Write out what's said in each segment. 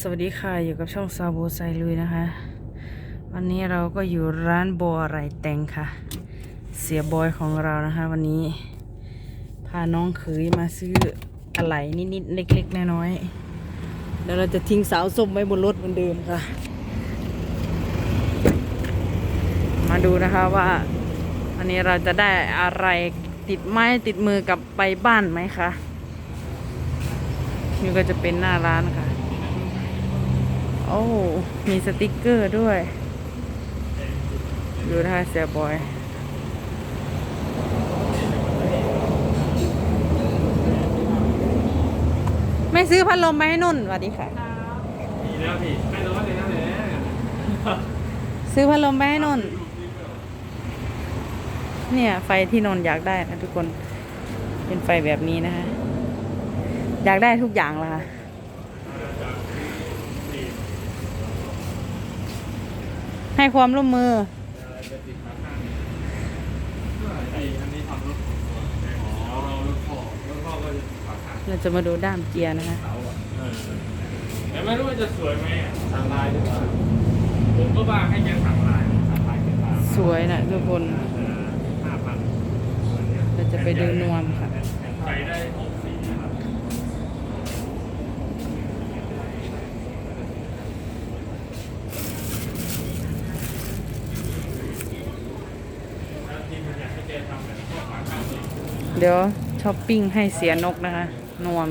สวัสดีค่ะ อยู่กับช่องซาโบไซลุยนะคะ วันนี้เราก็อยู่ร้านบัวไรแตงค่ะ เสียบอยของเรานะคะ วันนี้ พาน้องเขยมาซื้ออะไหล่นิดๆเล็กๆน้อยๆเดี๋ยวเราจะทิ้งสาวส้มไว้บนรถเหมือนเดิมค่ะ มาดูนะคะว่าวันนี้เราจะได้อะไรติดไม้ติดมือกลับไปบ้านไหมคะนี่ก็จะเป็นหน้าร้านค่ะ โอ้ มีสติกเกอร์ด้วย ดูนะคะเสียบอย ไม่ซื้อพัดลมมาให้นุ่นสวัสดีค่ะ ดีแล้วพี่ไม่ร้อนเลยนะแหมซื้อพัดลมไปให้นนท์เนี่ย ไฟที่นนท์อยากได้นะทุกคน เป็นไฟแบบนี้นะคะ อยากได้ทุกอย่างละค่ะ ให้ความร่วมมือเราจะมาดูด้ามเจียร์นะคะแต่ไม่รู้ว่าจะสวยไหมสั่งลายดีกว่าผมก็ว่าให้ยังสั่งลายสั่งลายสวยนะทุกคนเราจะไปดูนวมค่ะใส่ได้หกสีนะครับแล้วทีมมันอยากให้แกทำแบบพวกฝาข้างเลย เดี๋ยวช้อปปิ้งให้เสียนกนะคะ นวม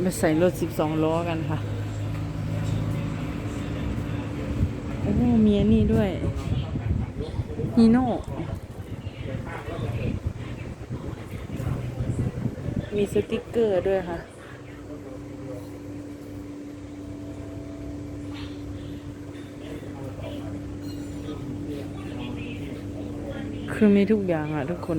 ไปใส่รถสิบสองล้อกันค่ะ โอ้เมีอันนี้ด้วยฮีโน่ มีสติกเกอร์ด้วยค่ะคือมีทุกอย่างอะทุกคน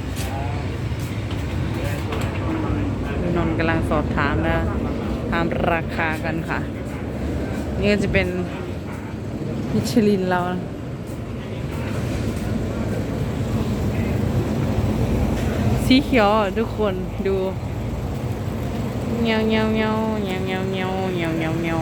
นนท์กำลังสอบถามนะถามราคากันค่ะ นี่ก็จะเป็นมิชลินเราสีเขียวทุกคนดูเงี้ยวเงี้ยวเงี้ยวเงี้ยวเงี้ยวเงี้ยวเงี้ยวเงี้ยว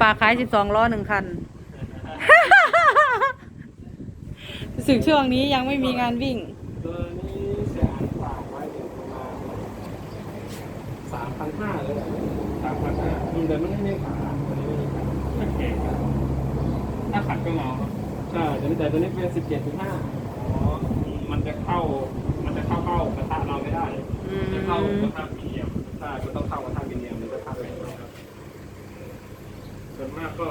ฝากขายสิบสองล้อหนึ่งคัน สึกช่วงนี้ยังไม่มีงานวิ่ง ตัวนี้เสียหายฝากไว้อยู่ประมาณสามพันห้าเลยสามพันห้าแต่มันไม่มีขาตัวนี้ไม่มีขาถ้าเก่งถ้าขัดก็เงาครับใช่แต่ตัวนี้เป็นสิบเจ็ดถึงห้าอ๋อ มันจะเข้า มันจะเข้าเข้ากระทะเราไม่ได้อืมจะเข้ากระทะมี ก็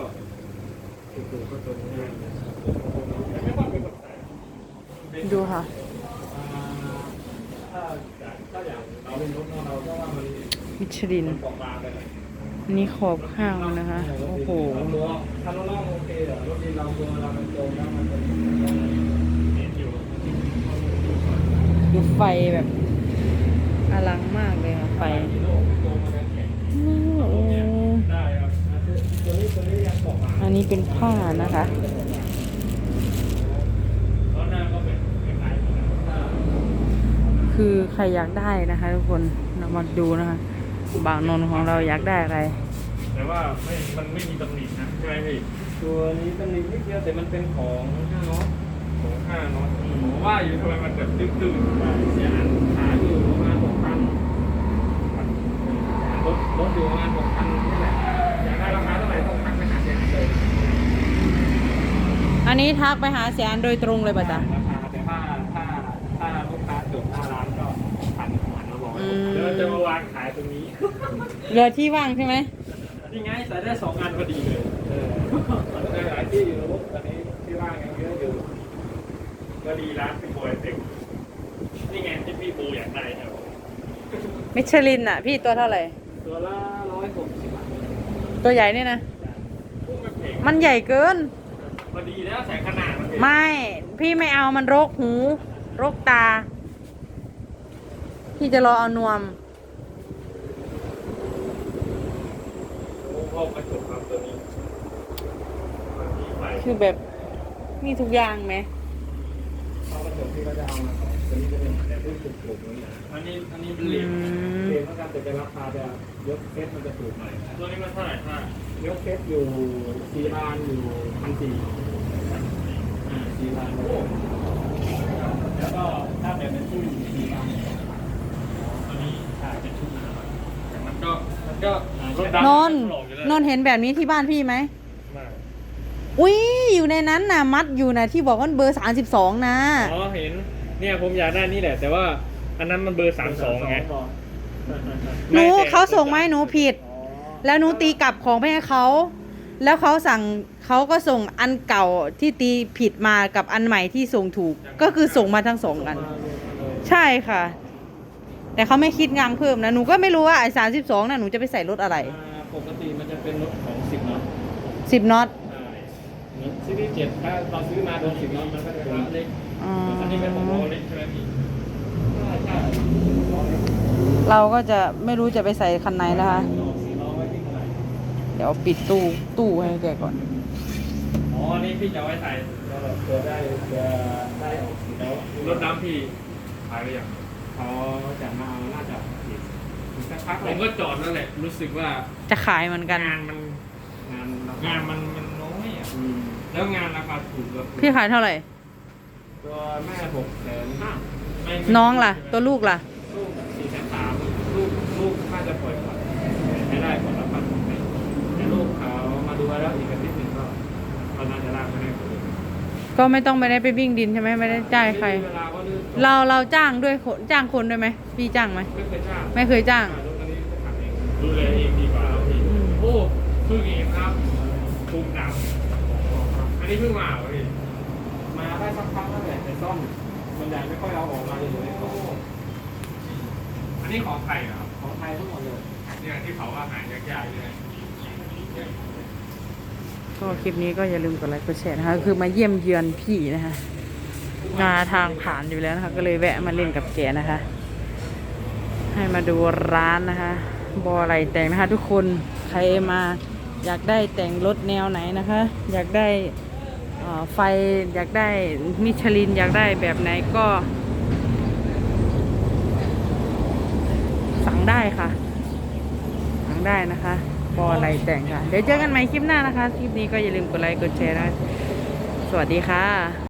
จู่ก็ตรงนี้ดูค่ะมิชลิน นี่ขอบข้างนะคะ โอ้โหดูไฟแบบอลังมากเลยค่ะ ไฟโอ้ นนี้เป็นผ้านะคะตอนหน้าก็เป็นคล้ายๆกันถ้าคือใครอยากได้นะคะ ทุกคนเรามาดูนะคะบ่าวนนท์ของเราอยากได้อะไร แต่ว่าไม่มันไม่มีตำหนินะใช่ไหมพี่ตัวนี้ตำหนินิดเดียวแต่มันเป็นของห้างเนาะของอยู่ทำไมมันแบบตื้นๆมาเสียอันขายอยู่ประมาณหกพันรถรถอยู่ประมาณหกพัน อันนี้ทักไปหาเสียอันโดยตรงเลยป่ะจ๊ะราคาแต่ถ้าถ้าถ้าลูกค้าจดหน้าร้านก็พันพันละร้อยอืมเดี๋ยวเราจะมาวางขายตรงนี้ เหลือที่ว่างใช่ไหมนี่ไงใส่ได้สองอันพอดีเลยเออได้หลายที่อยู่นะพวกตอนนี้ที่ว่างยังเยอะอยู่ก็ดีร้านพี่บอยเต็มนี่ไงที่พี่บูอยากได้ครับมิชลินอะ พี่ตัวเท่าไหร่ ตัวละร้อยหกสิบบาทตัวใหญ่นี่นะ พุ่งไม่เพลงมันใหญ่เกิน พอดีแล้วใส่ขนาดมันเองไม่ พี่ไม่เอามันรกหู รกตา พี่จะรอเอานวมโอ้โหกระจกครับตัวนี้ตัวนี้ไปคือแบบมีทุกอย่างไหมเอากระจกที่เขาจะเอามาใส่ ตัวนี้จะเป็นแต่รุ่นถูกๆนี่นะอันนี้อันนี้เป็นเหรียญอืมเหรียญเท่ากันแต่เป็นราคาจะยกเซตมันจะถูกหน่อยตัวนี้มันเท่าไหร่ถ้ายกเซตอยู่สี่บานอยู่พันสี่อ่าสี่บานโอ้แล้วก็ถ้าแบบเป็นตู้อยู่สี่บานตัวนี้ถ่ายเป็นชุดนะครับแต่มันก็มันก็รถดำนนท์หลอกอยู่แล้วนนท์เห็นแบบนี้ที่บ้านพี่ไหม ไม่อุ้ยอยู่ในนั้นน่ะมัดอยู่นะที่บอกว่าเบอร์สามสิบสองนะ อ๋อเห็น เนี่ยผมอยากได้นี่แหละ แต่ว่าอันนั้นมันเบอร์สามสองไงหนูเขาส่งมาให้หนูผิด แล้วหนูตีกลับของไปให้เขา แล้วเขาสั่งเขาก็ส่งอันเก่าที่ตีผิดมากับอันใหม่ที่ส่งถูก ก็คือส่งมาทั้งสองอัน ใช่ค่ะ แต่เขาไม่คิดงานเพิ่มนะหนูก็ไม่รู้ว่าไอ้สามสิบสองน่ะหนูจะไปใส่รถอะไรปกติมันจะเป็นรถของสิบน็อตสิบน็อตซีรีส์เจ็ดถ้าเราซื้อมาโดนสิบน็อตมันก็จะเป็นล้อเล็ก อ๋ออันนี้เป็นของล้อเล็กใช่ไหมพี่ใช่ใช่ล้อเล็กเราก็จะไม่รู้จะไปใส่คันไหนนะคะล้อสี่ล้อไว้ที่เท่าไหร่เดี๋ยวปิดตู้ตู้ให้แกก่อน อ๋อนี่พี่จะเอาไว้ใส่ก็แบบเผื่อได้เผื่อได้ออกสีแล้วรถดำพี่ขายไปยังเขาจะมาเอาน่าจะอีกอีกสักพักผมก็จอดนั่นแหละ รู้สึกว่าจะขายเหมือนกัน งานมันงานงานมันมันน้อยอะแล้วงานราคาถูกแบบพี่ขายเท่าไหร่ ตัวแม่หกแสนห้าไม่น้องล่ะ ตัวลูกล่ะ ลูกสี่แสนสามลูกลูกน่าจะปล่อยก่อนให้ได้ก่อนแล้วปันให้แต่ลูกเขามาดูแล้วอีกอาทิตย์หนึ่งก็เขาน่าจะลากไม่ได้คนเลยก็ไม่ต้องไปได้ไปวิ่งดินใช่ไหมไม่ได้จ่ายใครเวลาก็ลืมเราเราจ้างด้วยคนจ้างคนด้วยไหมพี่จ้างไหมไม่เคยจ้าง ไม่เคยจ้าง รถคันนี้ก็ขับเองดูแลเองดีกว่าแล้วพี่อืมโอ้เพิ่งเองครับภูมิดำอันนี้เพิ่งมาเหรอพี่มาได้ สักพักแล้วแหละแต่ซ่อมส่วนใหญ่ไม่ค่อยเอาออกมาเลยอยู่ในโต๊ะอันนี้ของไทยเหรอครับของไทยทั้งหมดเลยเนี่ยที่เขาอาหารยากๆเลยก็คลิปนี้ก็อย่าลืมกดไลค์กดแชร์นะคะคือมาเยี่ยมเยือนพี่นะคะมาทางผ่านอยู่แล้วนะคะ ก็เลยแวะมาเล่นกับแกนะคะ ให้มาดูร้านนะคะบออะไรแต่งนะคะ ทุกคนใครมาอยากได้แต่งรถแนวไหนนะคะ อยากได้เอ่อ ไฟอยากได้มิชลินอยากได้แบบไหนก็ สั่งได้ค่ะ สั่งได้นะคะพออะไรแต่งค่ะ เดี๋ยวเจอกันใหม่คลิปหน้านะคะ คลิปนี้ก็อย่าลืมกดไลค์กดแชร์นะ สวัสดีค่ะ